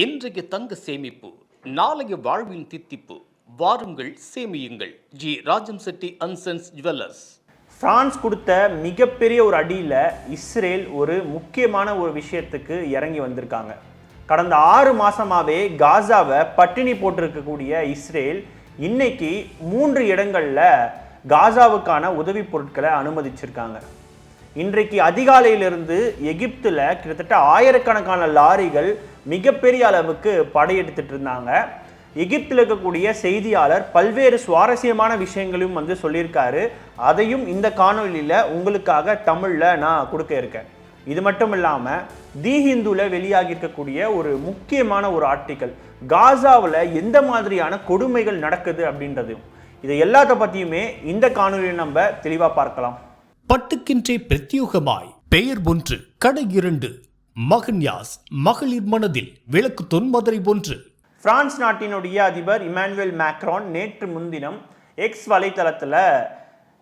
இன்றைய தங்க சேமிப்பு நாளைய வாழ்வின் தித்திப்பு. வாருங்கள் சேமியுங்கள். G. Rajam Chetty and sons jewellers France கொடுத்த மிகப்பெரிய ஒரு அடியில் இஸ்ரேல் ஒரு முக்கியமான ஒரு விஷயத்துக்கு இறங்கி வந்திருக்காங்க. கடந்த ஆறு மாதமாகவே காசாவை பட்டினி போட்டிருக்கக்கூடிய இஸ்ரேல் இன்னைக்கு மூன்று இடங்களில் காசாவுக்கான உதவி பொருட்களை அனுமதிச்சிருக்காங்க. இன்றைக்கு அதிகாலையிலிருந்து எகிப்துல கிட்டத்தட்ட ஆயிரக்கணக்கான லாரிகள் மிகப்பெரிய அளவுக்கு படையெடுத்துட்டு இருந்தாங்க. எகிப்தில் இருக்கக்கூடிய செய்தியாளர் பல்வேறு சுவாரஸ்யமான விஷயங்களையும் வந்து சொல்லியிருக்காரு. அதையும் இந்த காணொளியில் உங்களுக்காக தமிழில் நான் கொடுக்க இருக்கேன். இது மட்டும் இல்லாமல் தி ஹிந்துவில் வெளியாகி இருக்கக்கூடிய ஒரு முக்கியமான ஒரு ஆர்டிக்கல் காசாவில் எந்த மாதிரியான கொடுமைகள் நடக்குது அப்படின்றது இதை எல்லாத்த பற்றியுமே இந்த காணொலியில் நம்ம தெளிவாக பார்க்கலாம். பட்டுக்கின்றே பிரத்யோகமாய். பெயர் ஒன்று கடை இரண்டு மகன்யாஸ் மகளிர் மனதில் விளக்கு தொன்மதுரை ஒன்று. பிரான்ஸ் நாட்டினுடைய அதிபர் இமானுவேல் மேக்ரான் நேற்று முன்தினம் எக்ஸ் வலைத்தளத்தில்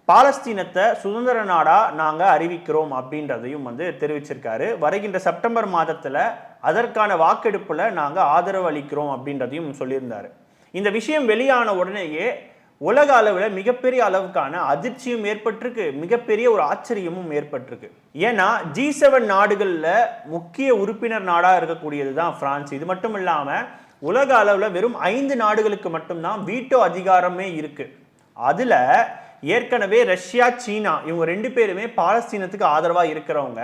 பாலஸ்தீனத்தை சுதந்திர நாடாக நாங்கள் அறிவிக்கிறோம் அப்படின்றதையும் வந்து தெரிவிச்சிருக்காரு. வருகின்ற செப்டம்பர் மாதத்தில் அதற்கான வாக்கெடுப்பில் நாங்கள் ஆதரவு அளிக்கிறோம் அப்படின்றதையும் சொல்லியிருந்தார். இந்த விஷயம் வெளியான உடனேயே உலக அளவில் மிகப்பெரிய அளவுக்கான அதிர்ச்சியும் ஏற்பட்டிருக்கு. மிகப்பெரிய ஒரு ஆச்சரியமும் ஏற்பட்டிருக்கு. ஏன்னா ஜி செவன் நாடுகளில் முக்கிய உறுப்பினர் நாடாக இருக்கக்கூடியது தான் பிரான்ஸ். இது மட்டும் இல்லாமல் உலக அளவில் வெறும் ஐந்து நாடுகளுக்கு மட்டும்தான் வீட்டோ அதிகாரமே இருக்குது அதில் ஏற்கனவே ரஷ்யா சீனா இவங்க ரெண்டு பேருமே பாலஸ்தீனத்துக்கு ஆதரவாக இருக்கிறவங்க.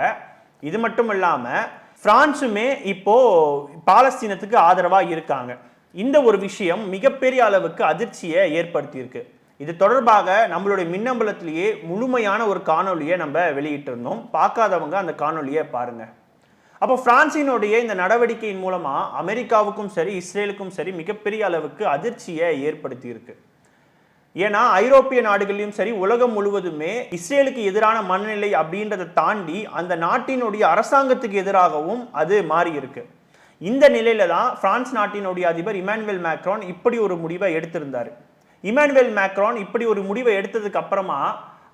இது மட்டும் இல்லாமல் பிரான்ஸுமே இப்போது பாலஸ்தீனத்துக்கு ஆதரவாக இருக்காங்க. இந்த ஒரு விஷயம் மிகப்பெரிய அளவுக்கு அதிர்ச்சியை ஏற்படுத்தியிருக்கு. இது தொடர்பாக நம்மளுடைய மின்னம்பலத்திலேயே முழுமையான ஒரு காணொலியை நம்ம வெளியிட்டிருந்தோம். பார்க்காதவங்க அந்த காணொலியை பாருங்க. அப்போ பிரான்சினுடைய இந்த நடவடிக்கையின் மூலமாக அமெரிக்காவுக்கும் சரி இஸ்ரேலுக்கும் சரி மிகப்பெரிய அளவுக்கு அதிர்ச்சியை ஏற்படுத்தியிருக்கு. ஏன்னா ஐரோப்பிய நாடுகளிலும் சரி உலகம் முழுவதுமே இஸ்ரேலுக்கு எதிரான மனநிலை அப்படின்றத தாண்டி அந்த நாட்டினுடைய அரசாங்கத்துக்கு எதிராகவும் அது மாறி இந்த நிலையில தான் பிரான்ஸ் நாட்டினுடைய அதிபர் இமானுவேல் மேக்ரான் இப்படி ஒரு முடிவை எடுத்திருந்தார். இமானுவேல் மேக்ரான் இப்படி ஒரு முடிவை எடுத்ததுக்கு அப்புறமா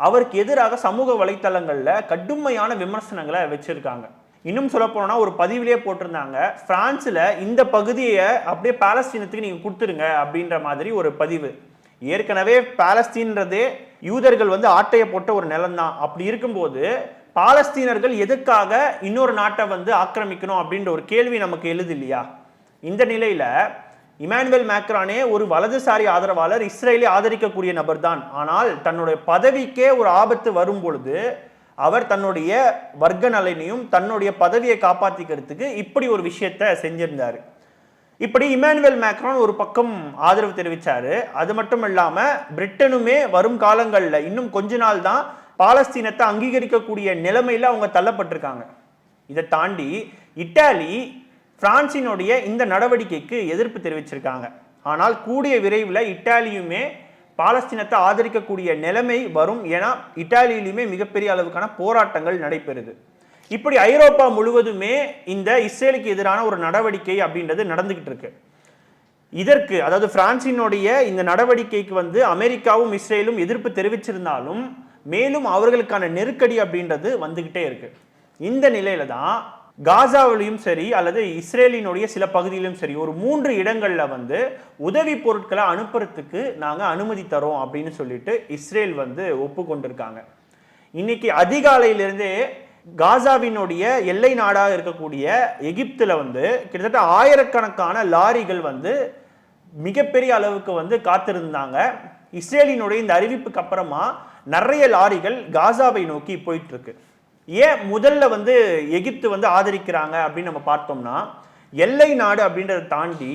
அவருக்கு எதிராக சமூக வலைத்தளங்களில் கடுமையான விமர்சனங்களை வச்சிருக்காங்க. இன்னும் சொல்ல போனோம்னா ஒரு பதிவிலே போட்டிருந்தாங்க. ஃப்ரான்ஸில் இந்த பகுதியை அப்படியே பாலஸ்தீனத்துக்கு நீங்கள் கொடுத்துருங்க அப்படின்ற மாதிரி ஒரு பதிவு. ஏற்கனவே பாலஸ்தீன்றதே யூதர்கள் வந்து ஆட்டையை போட்ட ஒரு நிலம்தான். அப்படி இருக்கும்போது பாலஸ்தீனர்கள் எதுக்காக இன்னொரு நாட்டை வந்து ஆக்கிரமிக்கணும் அப்படின்ற ஒரு கேள்வி நமக்கு எழுது இல்லையா? இந்த நிலையில இமானுவேல் மேக்ரானே ஒரு வலதுசாரி ஆதரவாளர் இஸ்ரேலை ஆதரிக்கக்கூடிய நபர் தான் ஆனால் தன்னுடைய பதவிக்கே ஒரு ஆபத்து வரும் பொழுது அவர் தன்னுடைய வர்க்க நலனையும் தன்னுடைய பதவியை காப்பாற்றிக்கிறதுக்கு இப்படி ஒரு விஷயத்தை செஞ்சிருந்தார். இப்படி இமானுவேல் மேக்ரான் ஒரு பக்கம் ஆதரவு தெரிவித்தார் அது மட்டும் இல்லாமல் பிரிட்டனுமே வரும் காலங்களில் இன்னும் கொஞ்ச நாள் தான் பாலஸ்தீனத்தை அங்கீகரிக்கக்கூடிய நிலைமையில் அவங்க தள்ளப்பட்டிருக்காங்க. இதை தாண்டி இட்டாலி பிரான்சினுடைய இந்த நடவடிக்கைக்கு எதிர்ப்பு தெரிவிச்சிருக்காங்க. ஆனால் கூடிய விரைவில் இட்டாலியுமே பாலஸ்தீனத்தை ஆதரிக்கக்கூடிய நிலைமை வரும் ஏன்னா இட்டாலியிலுமே மிகப்பெரிய அளவுக்கான போராட்டங்கள் நடைபெறுது. இப்படி ஐரோப்பா முழுவதுமே இந்த இஸ்ரேலுக்கு எதிரான ஒரு நடவடிக்கை அப்படின்றது நடந்துகிட்டு இருக்கு. இதற்கு அதாவது பிரான்சினுடைய இந்த நடவடிக்கைக்கு வந்து அமெரிக்காவும் இஸ்ரேலும் எதிர்ப்பு தெரிவிச்சிருந்தாலும் மேலும் அவர்களுக்கான நெருக்கடி அப்படின்றது வந்துக்கிட்டே இருக்கு. இந்த நிலையில தான் காசாவிலையும் சரி அல்லது இஸ்ரேலினுடைய சில பகுதியிலும் சரி ஒரு மூன்று இடங்கள்ல வந்து உதவி பொருட்களை அனுப்புறதுக்கு நாங்கள் அனுமதி தரோம் அப்படின்னு சொல்லிட்டு இஸ்ரேல் வந்து ஒப்புக்கொண்டிருக்காங்க. இன்னைக்கு அதிகாலையிலிருந்தே காசாவினுடைய எல்லை நாடாக இருக்கக்கூடிய எகிப்தில் வந்து கிட்டத்தட்ட ஆயிரக்கணக்கான லாரிகள் வந்து மிகப்பெரிய அளவுக்கு வந்து காத்திருந்தாங்க. இஸ்ரேலினுடைய இந்த அறிவிப்புக்கு அப்புறமா நிறைய லாரிகள் காசாவை நோக்கி போயிட்டு இருக்கு ஏன் முதல்ல வந்து எகிப்து வந்து ஆதரிக்கிறாங்க அப்படின்னு நம்ம பார்த்தோம்னா எல்லை நாடு அப்படின்றத தாண்டி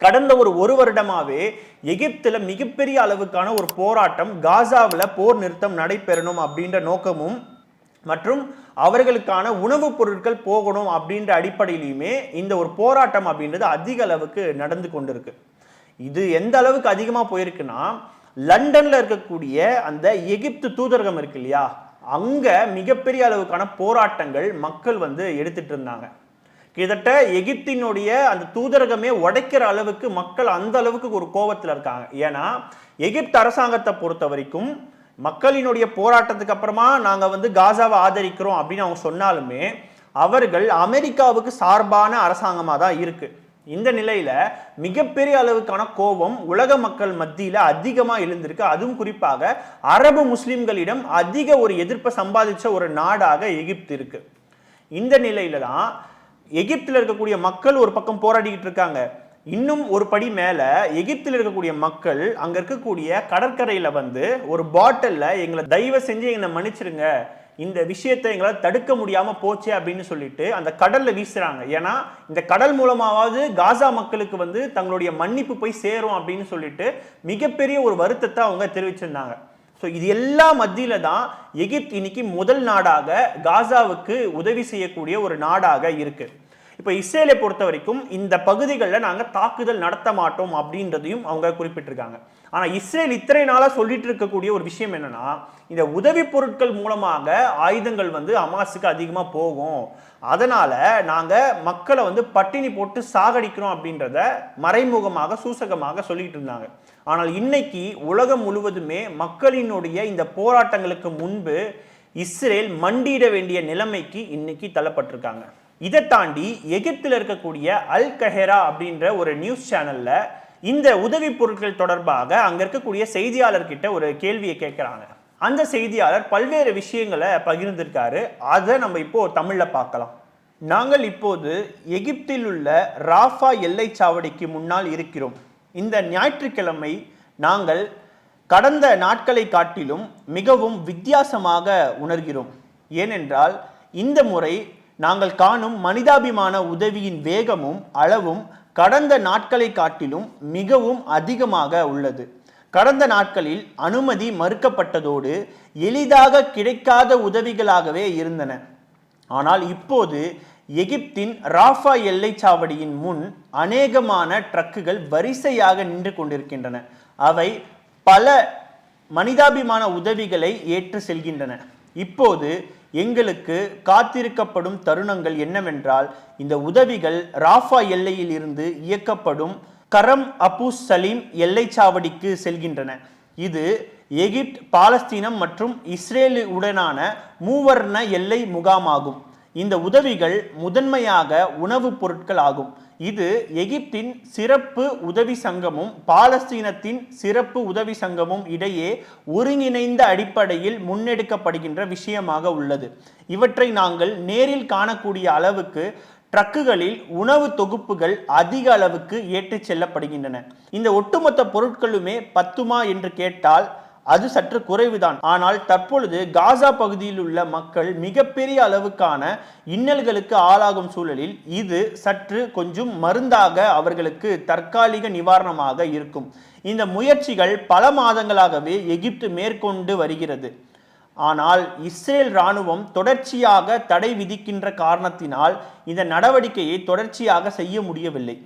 கடந்த ஒரு ஒரு வருடமாவே எகிப்துல மிகப்பெரிய அளவுக்கான ஒரு போராட்டம் காசாவில் போர் நிறுத்தம் நடைபெறணும் அப்படின்ற நோக்கமும் மற்றும் அவர்களுக்கான உணவுப் பொருட்கள் போகணும் அப்படின்ற அடிப்படையிலையுமே இந்த ஒரு போராட்டம் அப்படின்றது அதிக அளவுக்கு நடந்து கொண்டிருக்கு. இது எந்த அளவுக்கு அதிகமாக போயிருக்குன்னா லண்டன்ல இருக்கக்கூடிய அந்த எகிப்து தூதரகம் இருக்கு இல்லையா? அங்க மிகப்பெரிய அளவுக்கான போராட்டங்கள் மக்கள் வந்து எடுத்துட்டு இருந்தாங்க. கிட்டத்தட்ட எகிப்தினுடைய அந்த தூதரகமே உடைக்கிற அளவுக்கு மக்கள் அந்த அளவுக்கு ஒரு கோபத்தில் இருக்காங்க. ஏன்னா எகிப்து அரசாங்கத்தை பொறுத்த வரைக்கும் மக்களினுடைய போராட்டத்துக்கு அப்புறமா நாங்கள் வந்து காசாவை ஆதரிக்கிறோம் அப்படின்னு அவங்க சொன்னாலுமே அவர்கள் அமெரிக்காவுக்கு சார்பான அரசாங்கமாக தான் இருக்குது இந்த நிலையில மிகப்பெரிய அளவுக்கான கோபம் உலக மக்கள் மத்தியில அதிகமா எழுந்திருக்கு. அதுவும் குறிப்பாக அரபு முஸ்லிம்களிடம் அதிக ஒரு எதிர்ப்பை சம்பாதிச்ச ஒரு நாடாக எகிப்து இருக்கு. இந்த நிலையில தான் எகிப்தில் இருக்கக்கூடிய மக்கள் ஒரு பக்கம் போராடிக்கிட்டு இருக்காங்க. இன்னும் ஒரு படி மேலே எகிப்தில் இருக்கக்கூடிய மக்கள் அங்கே இருக்கக்கூடிய கடற்கரையில் வந்து ஒரு பாட்டிலில் எங்களை தயவு செஞ்சு எங்களை மன்னிச்சிருங்க. இந்த விஷயத்தை எங்களால் தடுக்க முடியாமல் போச்சே அப்படின்னு சொல்லிட்டு அந்த கடலில் வீசுகிறாங்க ஏன்னா இந்த கடல் மூலமாவது காசா மக்களுக்கு வந்து தங்களுடைய மன்னிப்பு போய் சேரும் அப்படின்னு சொல்லிட்டு மிகப்பெரிய ஒரு வருத்தத்தை அவங்க தெரிவிச்சிருந்தாங்க. ஸோ இது எல்லா மத்தியில தான் எகிப்த் இன்னைக்கு முதல் நாடாக காசாவுக்கு உதவி செய்யக்கூடிய ஒரு நாடாக இருக்குது இப்போ இஸ்ரேலை பொறுத்த வரைக்கும் இந்த பகுதிகளில் நாங்கள் தாக்குதல் நடத்த மாட்டோம் அப்படின்றதையும் அவங்க குறிப்பிட்டிருக்காங்க. ஆனால் இஸ்ரேல் இத்தனை நாளாக சொல்லிட்டு இருக்கக்கூடிய ஒரு விஷயம் என்னன்னா இந்த உதவி பொருட்கள் மூலமாக ஆயுதங்கள் வந்து அமாஸுக்கு அதிகமாக போகும். அதனால நாங்கள் மக்களை வந்து பட்டினி போட்டு சாகடிக்கிறோம் அப்படின்றத மறைமுகமாக சூசகமாக சொல்லிட்டு இருந்தாங்க. ஆனால் இன்னைக்கு உலகம் முழுவதுமே மக்களினுடைய இந்த போராட்டங்களுக்கு முன்பு இஸ்ரேல் மண்டியிட வேண்டிய நிலைமைக்கு இன்னைக்கு தள்ளப்பட்டிருக்காங்க. இதை தாண்டி எகிப்தில் இருக்கக்கூடிய அல் கஹெரா அப்படின்ற ஒரு நியூஸ் சேனல்ல இந்த உதவி பொருட்கள் தொடர்பாக அங்க இருக்கக்கூடிய செய்தியாளர்கிட்ட ஒரு கேள்வியை கேட்குறாங்க. அந்த செய்தியாளர் பல்வேறு விஷயங்களை பகிர்ந்திருக்காரு. அதை நம்ம இப்போ தமிழ்ல பார்க்கலாம். நாங்கள் இப்போது எகிப்தில் உள்ள ராஃபா எல்லை சாவடிக்கு முன்னால் இருக்கிறோம். இந்த ஞாயிற்றுக்கிழமை நாங்கள் கடந்த நாட்களை காட்டிலும் மிகவும் வித்தியாசமாக உணர்கிறோம். ஏனென்றால் இந்த முறை நாங்கள் காணும் மனிதாபிமான உதவியின் வேகமும் அளவும் கடந்த நாட்களை காட்டிலும் மிகவும் அதிகமாக உள்ளது. கடந்த நாட்களில் அனுமதி மறுக்கப்பட்டதோடு எளிதாக கிடைக்காத உதவிகளாகவே இருந்தன. ஆனால் இப்போது எகிப்தின் ராஃபா எல்லைச்சாவடியின் முன் அநேகமான ட்ரக்குகள் வரிசையாக நின்று கொண்டிருக்கின்றன. அவை பல மனிதாபிமான உதவிகளை ஏற்று செல்கின்றன. இப்போது எங்களுக்கு காத்திருக்கப்படும் தருணங்கள் என்னவென்றால் இந்த உதவிகள் ராஃபா எல்லையில் இருந்து இயக்கப்படும் கரம் அபு சலீம் எல்லைச்சாவடிக்கு செல்கின்றன. இது எகிப்த் பாலஸ்தீனம் மற்றும் இஸ்ரேலுடனான மூவர்ண எல்லை முகாமாகும். இந்த உதவிகள் முதன்மையாக உணவுப் பொருட்கள் ஆகும். இது எகிப்தின் சிறப்பு உதவி சங்கமும் பாலஸ்தீனத்தின் சிறப்பு உதவி சங்கமும் இடையே ஒருங்கிணைந்த அடிப்படையில் முன்னெடுக்கப்படுகின்ற விஷயமாக உள்ளது. இவற்றை நாங்கள் நேரில் காணக்கூடிய அளவுக்கு ட்ரக்குகளில் உணவு தொகுப்புகள் அதிக அளவுக்கு ஏற்றிச் செல்லப்படுகின்றன. இந்த ஒட்டுமொத்த பொருட்களுமே பத்துமா என்று கேட்டால் அது சற்று குறைவுதான். ஆனால் தற்பொழுது காசா பகுதியில் உள்ள மக்கள் மிகப்பெரிய அளவுக்கான இன்னல்களுக்கு ஆளாகும் சூழலில் இது சற்று கொஞ்சம் மருந்தாக அவர்களுக்கு தற்காலிக நிவாரணமாக இருக்கும். இந்த முயற்சிகள் பல மாதங்களாகவே எகிப்து மேற்கொண்டு வருகிறது. ஆனால் இஸ்ரேல் ராணுவம் தொடர்ச்சியாக தடை விதிக்கின்ற காரணத்தினால் இந்த நடவடிக்கையை தொடர்ச்சியாக செய்ய முடியவில்லை.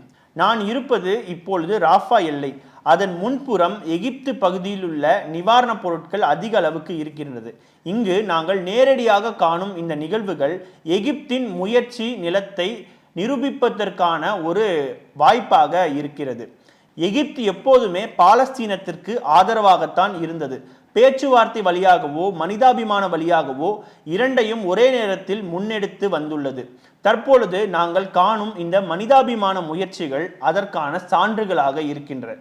நான் இருப்பது இப்பொழுது ராஃபா எல்லை. அதன் முன்புறம் எகிப்து பகுதியில் உள்ள நிவாரணப் பொருட்கள் அதிக அளவுக்கு இருக்கின்றது. இங்கு நாங்கள் நேரடியாக காணும் இந்த நிகழ்வுகள் எகிப்தின் முயற்சி நிலத்தை நிரூபிப்பதற்கான ஒரு வாய்ப்பாக இருக்கிறது. எகிப்து எப்போதுமே பாலஸ்தீனத்திற்கு ஆதரவாகத்தான் இருந்தது. பேச்சுவார்த்தை வழியாகவோ மனிதாபிமான வழியாகவோ இரண்டையும் ஒரே நேரத்தில் முன்னெடுத்து வந்துள்ளது. தற்பொழுது நாங்கள் காணும் இந்த மனிதாபிமான முயற்சிகள் அதற்கான சான்றுகளாக இருக்கின்றன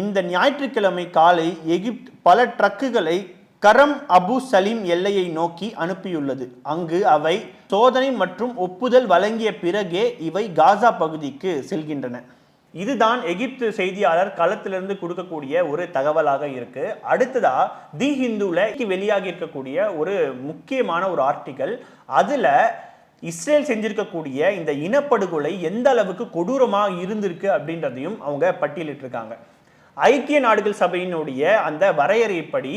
இந்த ஞாயிற்றுக்கிழமை காலை எகிப்து பல ட்ரக்குகளை கரம் அபு சலீம் எல்லையை நோக்கி அனுப்பியுள்ளது. அங்கு அவை சோதனை மற்றும் ஒப்புதல் வழங்கிய பிறகே இவை காசா பகுதிக்கு செல்கின்றன. இதுதான் எகிப்து செய்தியாளர் களத்திலிருந்து கொடுக்கக்கூடிய ஒரு தகவலாக இருக்கு. அடுத்ததா தி ஹிந்துல வெளியாகி இருக்கக்கூடிய ஒரு முக்கியமான ஒரு ஆர்டிக்கல் அதுல இஸ்ரேல் செஞ்சிருக்கக்கூடிய இந்த இனப்படுகொலை எந்த அளவுக்கு கொடூரமாக இருந்திருக்கு அப்படின்றதையும் அவங்க பட்டியலிட்டிருக்காங்க. ஐக்கிய நாடுகள் சபையினுடைய அந்த வரையறைப்படி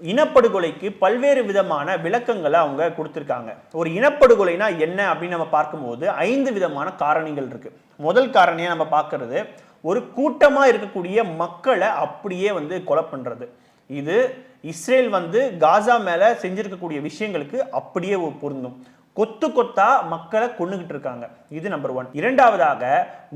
இனப்படுகொலைக்கு பல்வேறு விதமான விளக்கங்களை அவங்க கொடுத்துருக்காங்க. ஒரு இனப்படுகொலைனா என்ன அப்படின்னு நம்ம பார்க்கும்போது ஐந்து விதமான காரணிகள் இருக்கு. முதல் காரணியை நம்ம பார்க்கறது ஒரு கூட்டமாக இருக்கக்கூடிய மக்களை அப்படியே வந்து கொலை பண்ணுறது இது இஸ்ரேல் வந்து காசா மேலே செஞ்சிருக்கக்கூடிய விஷயங்களுக்கு அப்படியே பொருந்தும். கொத்து கொத்தா மக்களை கொண்டுகிட்டு இருக்காங்க. இது நம்பர் ஒன் இரண்டாவதாக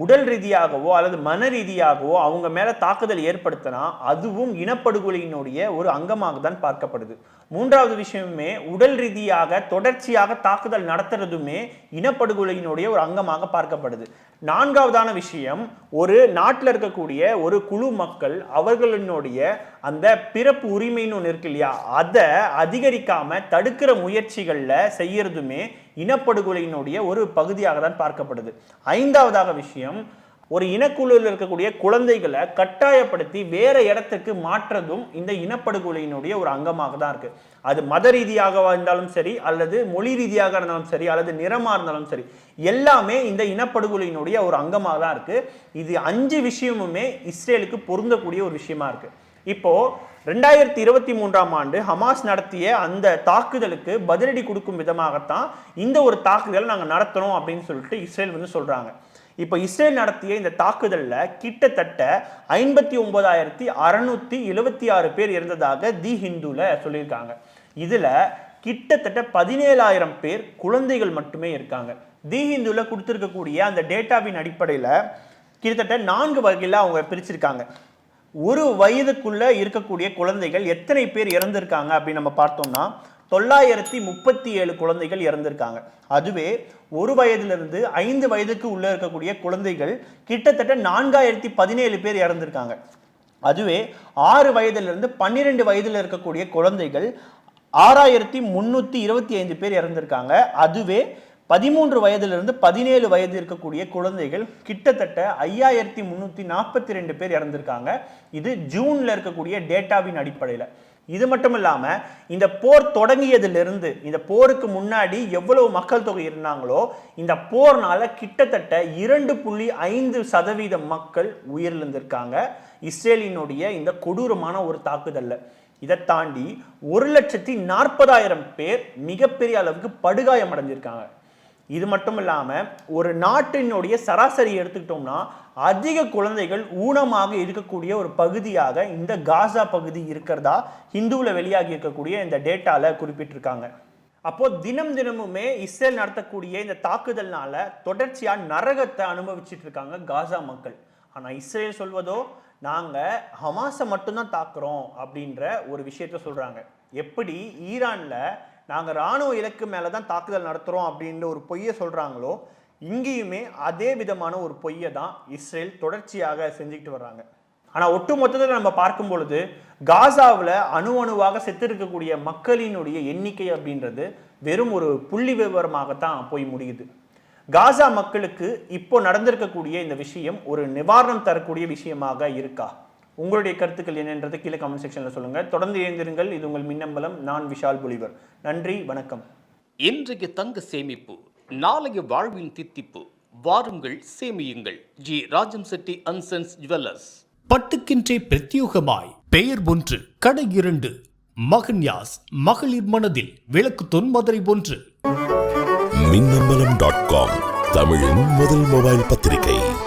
உடல் ரீதியாகவோ அல்லது மன ரீதியாகவோ அவங்க மேல தாக்குதல் ஏற்படுத்தினா அதுவும் இனப்படுகொலையினுடைய ஒரு அங்கமாக தான் பார்க்கப்படுது. மூன்றாவது விஷயமே உடல் ரீதியாக தொடர்ச்சியாக தாக்குதல் நடத்துறதுமே இனப்படுகொலையினுடைய ஒரு அங்கமாக பார்க்கப்படுது. நான்காவதான விஷயம் ஒரு நாட்டில் இருக்கக்கூடிய ஒரு குழு மக்கள் அவர்களினுடைய அந்த பிறப்பு உரிமைன்னு ஒன்று இருக்கு இல்லையா? அதை அதிகரிக்காம தடுக்கிற முயற்சிகளில் செய்யறதுமே இனப்படுகொலையினுடைய ஒரு பகுதியாக தான் பார்க்கப்படுது. ஐந்தாவதாக விஷயம் ஒரு இனக்குழுவில் இருக்கக்கூடிய குழந்தைகளை கட்டாயப்படுத்தி வேற இடத்துக்கு மாற்றதும் இந்த இனப்படுகொலையினுடைய ஒரு அங்கமாக தான் இருக்கு. அது மத ரீதியாக இருந்தாலும் சரி அல்லது மொழி ரீதியாக இருந்தாலும் சரி அல்லது நிறமா இருந்தாலும் சரி எல்லாமே இந்த இனப்படுகொலையினுடைய ஒரு அங்கமாக தான் இருக்கு. இது அஞ்சு விஷயமுமே இஸ்ரேலுக்கு பொருந்தக்கூடிய ஒரு விஷயமா இருக்கு. இப்போ ரெண்டாயிரத்தி இருபத்தி மூன்றாம் ஆண்டு ஹமாஸ் நடத்திய அந்த தாக்குதலுக்கு பதிலடி கொடுக்கும் விதமாகத்தான் இந்த ஒரு தாக்குதல் நாங்கள் நடத்துறோம் அப்படின்னு சொல்லிட்டு இஸ்ரேல் வந்து சொல்றாங்க. இப்போ இஸ்ரேல் நடத்திய இந்த தாக்குதலில் கிட்டத்தட்ட ஐம்பத்தி ஒன்பதாயிரத்தி அறநூற்றி எழுபத்தி ஆறு பேர் இருந்ததாக தி ஹிந்துல சொல்லியிருக்காங்க. இதுல கிட்டத்தட்ட பதினேழாயிரம் பேர் குழந்தைகள் மட்டுமே இருக்காங்க. தி ஹிந்துல கொடுத்துருக்கக்கூடிய அந்த டேட்டாவின் அடிப்படையில் கிட்டத்தட்ட நான்கு வகையில் அவங்க பிரிச்சிருக்காங்க. ஒரு வயதுக்குள்ள இருக்கக்கூடிய குழந்தைகள் எத்தனை பேர் இறந்திருக்காங்க அப்படின்னு நம்ம பார்த்தோம்னா தொள்ளாயிரத்தி முப்பத்தி ஏழு குழந்தைகள் இறந்திருக்காங்க. அதுவே ஒரு வயதிலிருந்து ஐந்து வயதுக்கு உள்ளே இருக்கக்கூடிய குழந்தைகள் கிட்டத்தட்ட நான்காயிரத்தி பதினேழு பேர் இறந்திருக்காங்க. அதுவே ஆறு வயதிலிருந்து பன்னிரெண்டு வயதில் இருக்கக்கூடிய குழந்தைகள் ஆறாயிரத்தி முந்நூற்றி இருபத்தி ஐந்து பேர் இறந்திருக்காங்க. அதுவே பதிமூன்று வயதிலிருந்து பதினேழு வயது இருக்கக்கூடிய குழந்தைகள் கிட்டத்தட்ட ஐயாயிரத்தி முந்நூற்றி நாற்பத்தி ரெண்டு பேர் இறந்திருக்காங்க. இது ஜூனில் இருக்கக்கூடிய டேட்டாவின் அடிப்படையில். இது மட்டும் இல்லாமல் இந்த போர் தொடங்கியதிலிருந்து இந்த போருக்கு முன்னாடி எவ்வளவு மக்கள் தொகை இருந்தாங்களோ இந்த போர்னால கிட்டத்தட்ட இரண்டு புள்ளி ஐந்து சதவீத மக்கள் உயிரிழந்திருக்காங்க. இஸ்ரேலினுடைய இந்த கொடூரமான ஒரு தாக்குதல்ல. இதை தாண்டி ஒரு லட்சத்தி நாற்பதாயிரம் பேர் மிகப்பெரிய அளவுக்கு படுகாயம் அடைஞ்சிருக்காங்க இது மட்டும் இல்லாமல் ஒரு நாட்டினுடைய சராசரி எடுத்துக்கிட்டோம்னா அதிக குழந்தைகள் ஊனமாக இருக்கக்கூடிய ஒரு பகுதியாக இந்த காசா பகுதி இருக்கிறதா ஹிந்துவில் வெளியாகி இருக்கக்கூடிய இந்த டேட்டாவில் குறிப்பிட்டிருக்காங்க. அப்போ தினம் தினமுமே இஸ்ரேல் நடத்தக்கூடிய இந்த தாக்குதல்னால தொடர்ச்சியா நரகத்தை அனுபவிச்சுட்டு இருக்காங்க காசா மக்கள். ஆனா இஸ்ரேல் சொல்வதோ நாங்க ஹமாஸை மட்டும்தான் தாக்குறோம் அப்படின்ற ஒரு விஷயத்த சொல்றாங்க. எப்படி ஈரான்ல நாங்க ராணுவ இலக்கு மேலே தான் தாக்குதல் நடத்துறோம் அப்படின்ற ஒரு பொய்யை சொல்றாங்களோ இங்கேயுமே அதே விதமான ஒரு பொய்யை தான் இஸ்ரேல் தொடர்ச்சியாக செஞ்சுக்கிட்டு வர்றாங்க. ஆனால் ஒட்டு மொத்தத்தில் நம்ம பார்க்கும் பொழுது காசாவில் அணு அணுவாக செத்திருக்கக்கூடிய மக்களினுடைய எண்ணிக்கை அப்படின்றது வெறும் ஒரு புள்ளி விவரமாகத்தான் போய் முடியுது. காசா மக்களுக்கு இப்போ நடந்திருக்கக்கூடிய இந்த விஷயம் ஒரு நிவாரணம் தரக்கூடிய விஷயமாக இருக்கா? உங்களுடைய கருத்துக்கள் என்னன்றது கீழே கமெண்ட் செக்ஷனில் சொல்லுங்கள் தொடர்ந்து இணைந்திருங்கள். இது உங்கள் மின்னம்பலம். நான் விஷால் புலிவர். நன்றி. வணக்கம். இன்றைக்கு தங்க சேமிப்பு நாளைய வாழ்வின் தித்திப்பு. வாருங்கள் சேமியுங்கள். G. Rajam Chetty and sons jewellers. பட்டுக்கென்றே பிரத்யோகமாய். பெயர் ஒன்று கடை இரண்டு. மகன்யாஸ் மகளிர் மனதில் விளக்கு தொன்மதுரை ஒன்று. மின்னம்பலம் டாட் காம் தமிழின் முதல் மொபைல் பத்திரிகை.